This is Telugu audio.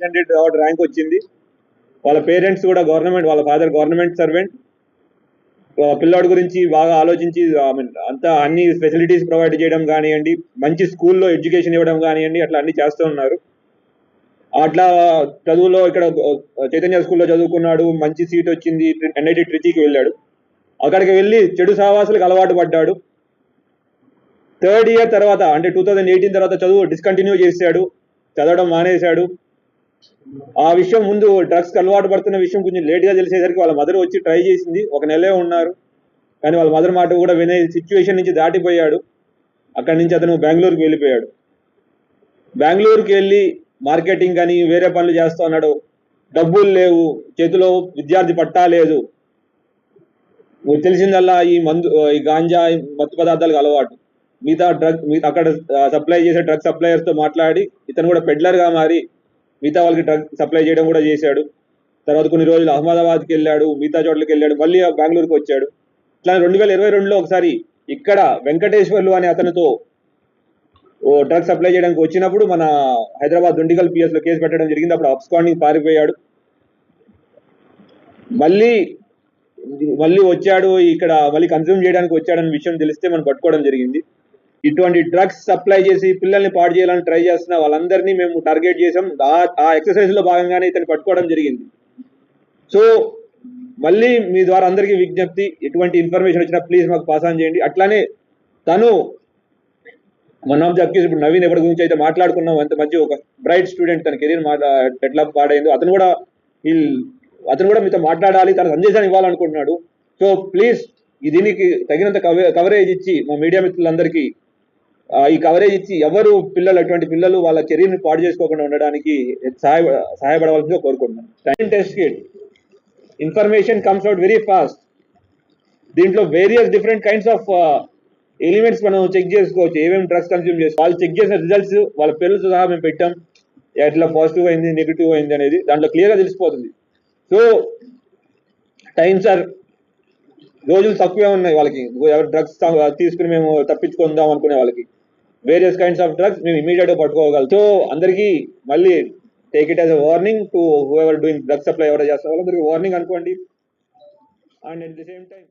సిక్స్ హండ్రెడ్ ర్యాంక్ వచ్చింది. వాళ్ళ పేరెంట్స్ కూడా గవర్నమెంట్ వాళ్ళ ఫాదర్ గవర్నమెంట్ సర్వెంట్ పిల్లాడి గురించి బాగా ఆలోచించి ఐ మీన్ అంతా అన్ని ఫెసిలిటీస్ ప్రొవైడ్ చేయడం కానివ్వండి మంచి స్కూల్లో ఎడ్యుకేషన్ ఇవ్వడం కానివ్వండి అట్లా అన్ని చేస్తూ ఉన్నారు. అట్లా చదువులో ఇక్కడ చైతన్య స్కూల్లో చదువుకున్నాడు మంచి సీట్ వచ్చింది ఎన్ఐటి ట్రిచీకి వెళ్ళాడు. అక్కడికి వెళ్ళి చెడు సహవాసులకు అలవాటు పడ్డాడు. థర్డ్ ఇయర్ తర్వాత అంటే టూ థౌజండ్ ఎయిటీన్ తర్వాత చదువు డిస్కంటిన్యూ చేశాడు చదవడం మానేశాడు. ఆ విషయం ముందు డ్రగ్స్ అలవాటు పడుతున్న విషయం కొంచెం లేట్గా తెలిసేసరికి వాళ్ళ మదర్ వచ్చి ట్రై చేసింది. ఒక నెలే ఉన్నారు. కానీ వాళ్ళ మదర్ మాట కూడా వినే సిచ్యువేషన్ నుంచి దాటిపోయాడు. అక్కడి నుంచి అతను బెంగళూరుకి వెళ్ళిపోయాడు. బెంగళూరుకి వెళ్ళి మార్కెటింగ్ కానీ వేరే పనులు చేస్తూ ఉన్నాడు. డబ్బులు లేవు. చేతిలో విద్యార్థి పట్టా లేదు. మీకు తెలిసిందల్లా ఈ మందు ఈ గాంజా మత్తు పదార్థాలకు అలవాటు. మిగతా డ్రగ్ అక్కడ సప్లై చేసే డ్రగ్ సప్లయర్స్తో మాట్లాడి ఇతను కూడా పెడ్లర్గా మారి మిగతా వాళ్ళకి డ్రగ్ సప్లై చేయడం కూడా చేశాడు. తర్వాత కొన్ని రోజులు అహ్మదాబాద్కి వెళ్ళాడు మిగతా చోట్లకి వెళ్ళాడు మళ్ళీ బెంగళూరుకి వచ్చాడు. ఇట్లా రెండు వేల ఇరవై రెండులో ఒకసారి ఇక్కడ వెంకటేశ్వర్లు అనే అతనితో ఓ డ్రగ్ సప్లై చేయడానికి వచ్చినప్పుడు మన హైదరాబాద్ దుండిగల్ పిఎస్లో కేసు పెట్టడం జరిగింది. అప్పుడు అప్స్కాండింగ్ పారిపోయాడు. మళ్ళీ మళ్ళీ వచ్చాడు ఇక్కడ మళ్ళీ కన్జ్యూమ్ చేయడానికి వచ్చాడని విషయం తెలిస్తే మనం పట్టుకోవడం జరిగింది. ఇటువంటి డ్రగ్స్ సప్లై చేసి పిల్లల్ని పాడు చేయాలని ట్రై చేస్తున్న వాళ్ళందరినీ మేము టార్గెట్ చేసాం ఆ- ఎక్సర్సైజ్లో భాగంగానే ఇతను పట్టుకోవడం జరిగింది. సో మళ్ళీ మీ ద్వారా అందరికీ విజ్ఞప్తి ఎటువంటి ఇన్ఫర్మేషన్ వచ్చినా ప్లీజ్ మాకు పాస్ ఆన్ చేయండి. అట్లానే తను వన్ ఆఫ్ ది అక్యూజ్ ఇప్పుడు నవీన్ ఎవరి గురించి అయితే మాట్లాడుకున్నాం అంత మంచి ఒక బ్రైట్ స్టూడెంట్ తన కెరీర్ ఎట్లా పాడైందో. అతను కూడా ఈ అతను కూడా మీతో మాట్లాడాలి తన సందేశాన్ని ఇవ్వాలనుకుంటున్నాడు. సో ప్లీజ్ దీనికి తగినంత కవరేజ్ ఇచ్చి మా మీడియా మిత్రులందరికీ ఈ కవరేజ్ ఇచ్చి ఎవరు పిల్లలు అటువంటి పిల్లలు వాళ్ళ కెరీర్ని పాడు చేసుకోకుండా ఉండడానికి సహాయ సహాయపడవలసిందిగా కోరుకుంటున్నాను. Time test kit information comes out very fast దీంట్లో various different kinds of elements మనం చెక్ చేసుకోవచ్చు. ఏమేమి డ్రగ్స్ కన్స్యూమ్ చేసి వాళ్ళు చెక్ చేసిన రిజల్ట్స్ వాళ్ళ పేర్లతో సహా మేము పెట్టాం. ఎట్లా పాజిటివ్ అయింది నెగిటివ్ అయింది అనేది దాంట్లో క్లియర్గా తెలిసిపోతుంది. సో టైమ్స్ ఆర్ రోజులు తక్కువే ఉన్నాయి వాళ్ళకి. ఎవరు డ్రగ్స్ తీసుకుని మేము తప్పించుకుందాం అనుకునే వాళ్ళకి. వేరియస్ కైండ్స్ ఆఫ్ డ్రగ్స్ మేము ఇమీడియట్గా పట్టుకోగలం సో అందరికీ మళ్ళీ take it as a warning to whoever doing drug supply ఎవరు చేస్తారు వాళ్ళందరికీ వార్నింగ్ అనుకోండి. And at the same time